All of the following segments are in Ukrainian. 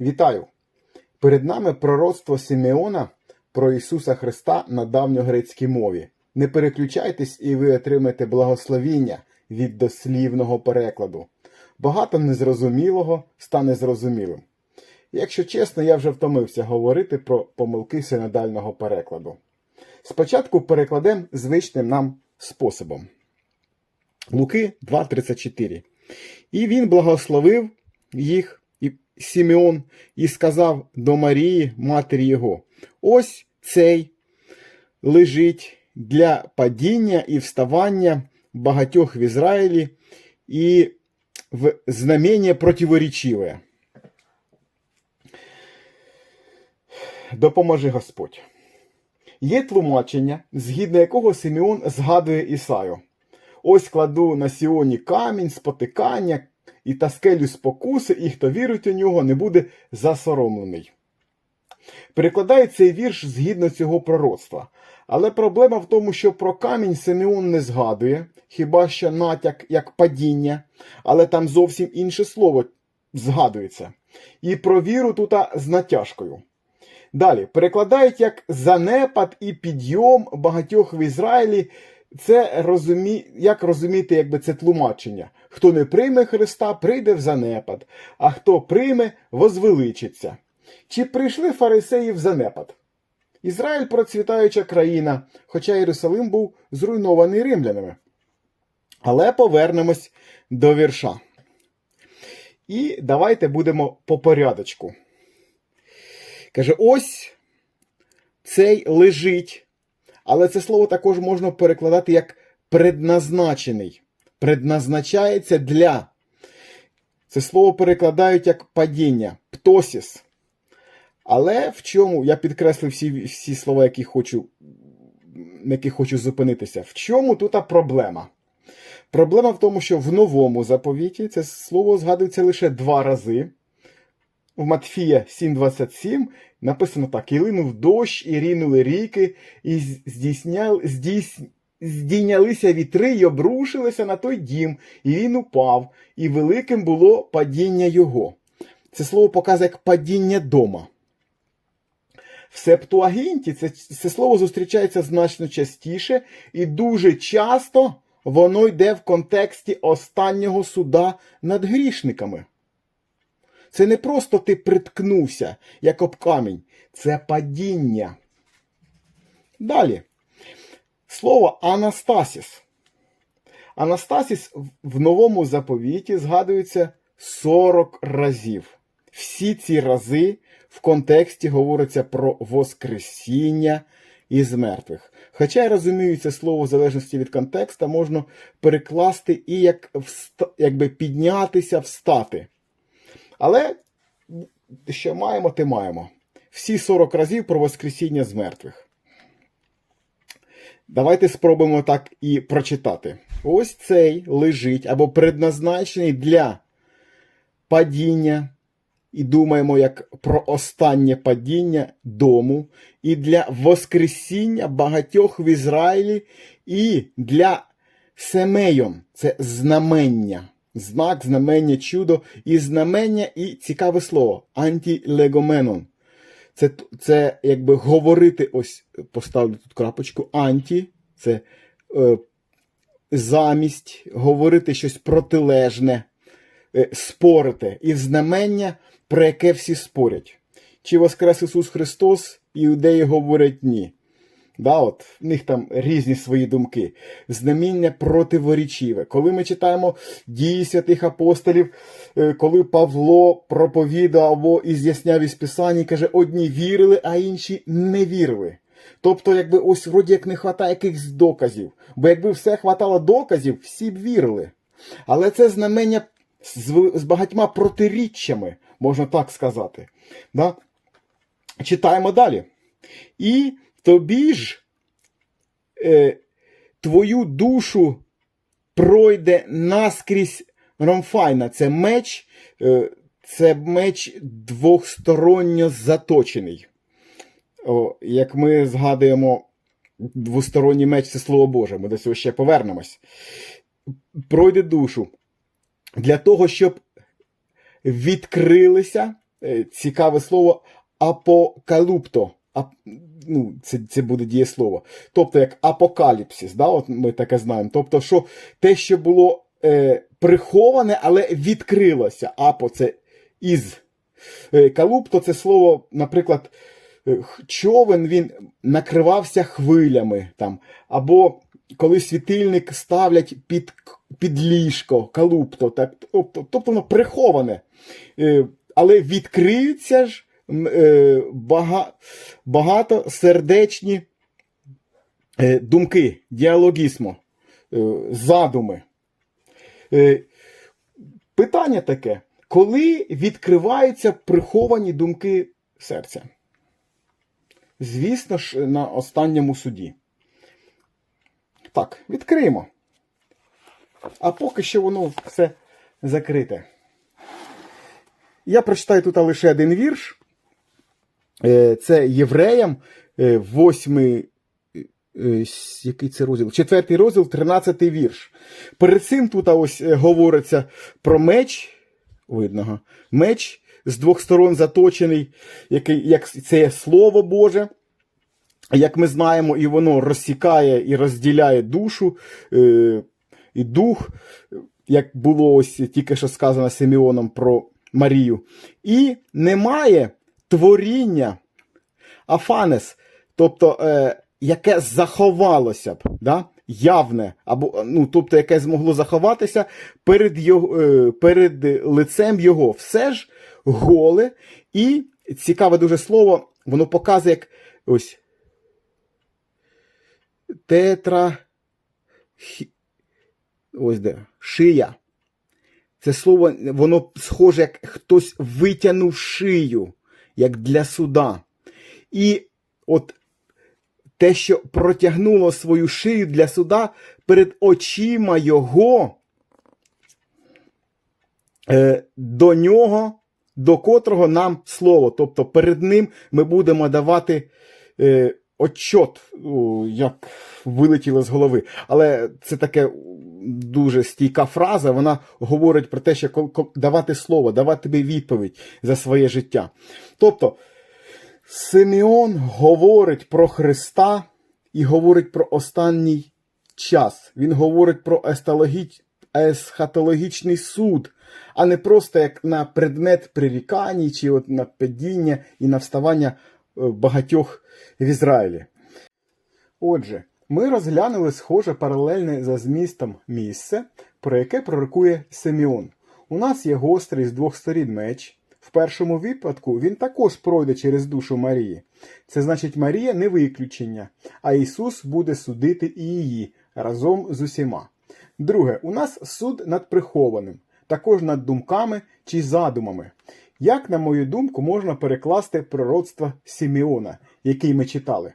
Вітаю! Перед нами пророцтво Симеона про Ісуса Христа на давньогрецькій мові. Не переключайтесь і ви отримаєте благословіння від дослівного перекладу. Багато незрозумілого стане зрозумілим. Якщо чесно, я вже втомився говорити про помилки синодального перекладу. Спочатку перекладемо звичним нам способом. Луки 2.34. І він благословив їх, Сімеон, і сказав до Марії, матері його: ось цей лежить для падіння і вставання багатьох в Ізраїлі і в знамення противоречиве. Допоможи Господь. Є тлумачення, згідно якого Симеон згадує Ісаю. Ось кладу на Сіоні камінь, спотикання і та скелю спокуси, і хто вірить у нього, не буде засоромлений. Перекладає цей вірш згідно цього пророцтва. Але проблема в тому, що про камінь Симеон не згадує, хіба що натяк як падіння, але там зовсім інше слово згадується. І про віру тут з натяжкою. Далі перекладають як занепад і підйом багатьох в Ізраїлі. Це розумі... як розуміти, якби це тлумачення. Хто не прийме Христа, прийде в занепад, а хто прийме, возвеличиться. Чи прийшли фарисеї в занепад? Ізраїль процвітаюча країна, хоча Єрусалим був зруйнований римлянами. Але повернемось до вірша. І давайте будемо по порядочку. Каже, ось цей лежить. Але це слово також можна перекладати як предназначений. Предназначається для. Це слово перекладають як падіння, птосіс. Але в чому, я підкреслив всі всі слова, які хочу, на яких хочу зупинитися. В чому тут проблема? Проблема в тому, що в новому заповіті це слово згадується лише два рази. В Матфія 7,27 написано так: і линув дощ, і рінули ріки, і здійсняли, здійс... здійнялися вітри, й обрушилися на той дім, і він упав, і великим було падіння його. Це слово показує як падіння дома. В Септуагінті це, це слово зустрічається значно частіше, і дуже часто воно йде в контексті останнього суда над грішниками. Це не просто ти приткнувся, як об камінь, це падіння. Далі. Слово Анастасіс. Анастасіс в новому заповіті згадується 40 разів. Всі ці рази в контексті говориться про Воскресіння із мертвих. Хоча я розумію, це слово в залежності від контекста можна перекласти і як якби піднятися, встати. Але що маємо, те маємо. Всі 40 разів про Воскресіння з мертвих. Давайте спробуємо так і прочитати. Ось цей лежить або предназначений для падіння. І думаємо як про останнє падіння дому, і для Воскресіння багатьох в Ізраїлі, і для семейон це знамення. Знак, знамення, чудо, і знамення, і цікаве слово антілегоменон. Це це якби говорити, ось поставлю тут крапочку, анті, це е, замість, говорити щось протилежне, е, спорити. І знамення, про яке всі спорять. Чи Воскрес Ісус Христос, іудеї говорять ні. Да, от, В них там різні свої думки. Знаміння противорічиве. Коли ми читаємо дії святих апостолів, коли Павло проповідав або із'ясняв із Писання, каже, одні вірили, а інші не вірили. Тобто, якби ось вроді як не вистачає якихось доказів. Бо якби все хватало доказів, всі б вірили. Але це знамення з багатьма протиріччями, можна так сказати. Да? Читаємо далі. І тобі ж е, твою душу пройде наскрізь ромфайна. Це меч, е, це меч двохсторонньо заточений. О, Як ми згадуємо, двосторонній меч це слово Боже, ми до цього ще повернемось. Пройде душу для того, щоб відкрилися е, цікаве слово апокалупто. Ну, це, це буде дієслово. Тобто як апокаліпсис, да, от ми таке знаємо. Тобто, що те, що було е, приховане, але відкрилося. Апо це із. Е, Калупто це слово, наприклад, е, човен він накривався хвилями. Там, або коли світильник ставлять під, під ліжко, калупто, так, тобто, воно приховане. Е, Але відкриються ж е, бага, багатосердечні е, думки, діалогісмо, е, задуми. Питання таке: коли відкриваються приховані думки серця? Звісно ж, на останньому суді. Так, відкриємо. А поки що воно все закрите. Я прочитаю тут лише один вірш. Е, Це євреям, е, восьмий. е, с- Який це розділ? Четвертий розділ, тринадцятий вірш. Перед цим тут ось е, говориться про меч, видного, меч з двох сторон заточений, який, як це є Слово Боже, як ми знаємо, і воно розсікає і розділяє душу е, і дух, як було ось тільки що сказано Симеоном про Марію. І немає творіння афанес, тобто, е, яке заховалося б, да? явне, або, ну, тобто, яке змогло заховатися перед, його, е, перед лицем його. Все ж голе, і цікаве дуже слово, воно показує, як ось тетра. Ось де. Шия. Це слово, воно схоже, як хтось витягнув шию, як для суда. І от те, що протягнуло свою шию для суда перед очима його, е, до нього, до котрого нам слово. Тобто перед ним ми будемо давати е, отчот, як вилетіло з голови. Але це таке дуже стійка фраза. Вона говорить про те, що давати слово, давати тобі відповідь за своє життя. Тобто, Симеон говорить про Христа і говорить про останній час. Він говорить про естологіч... есхатологічний суд, а не просто як на предмет прирікань чи от на падіння і на вставання багатьох в Ізраїлі. Отже, ми розглянули схоже паралельне за змістом місце, про яке пророкує Симеон. У нас є гострий з двох сторін меч. В першому випадку він також пройде через душу Марії. Це значить, Марія не виключення, а Ісус буде судити і її разом з усіма. Друге, у нас суд над прихованим, також над думками чи задумами. Як, на мою думку, можна перекласти пророцтво Симеона, який ми читали?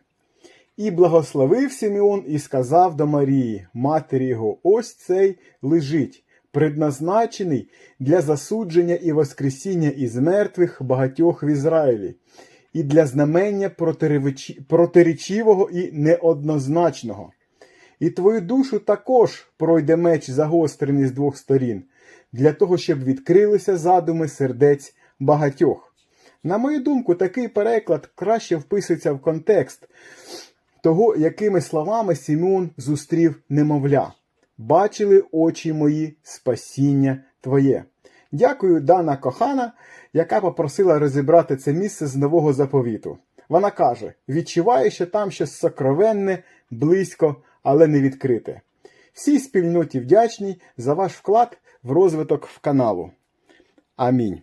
І благословив Симеон і сказав до Марії, матері його, ось цей лежить, предназначений для засудження і воскресіння із мертвих багатьох в Ізраїлі, і для знамення протиречі- протиречивого і неоднозначного. І твою душу також пройде меч загострений з двох сторін, для того, щоб відкрилися задуми сердець багатьох. На мою думку, такий переклад краще вписується в контекст того, якими словами Сімеон зустрів немовля. Бачили очі мої спасіння Твоє. Дякую, Дана Кохана, яка попросила розібрати це місце з нового заповіту. Вона каже: відчуваю, що там щось сокровенне, близько, але не відкрите. Всій спільноті вдячні за ваш вклад в розвиток в каналу. Амінь.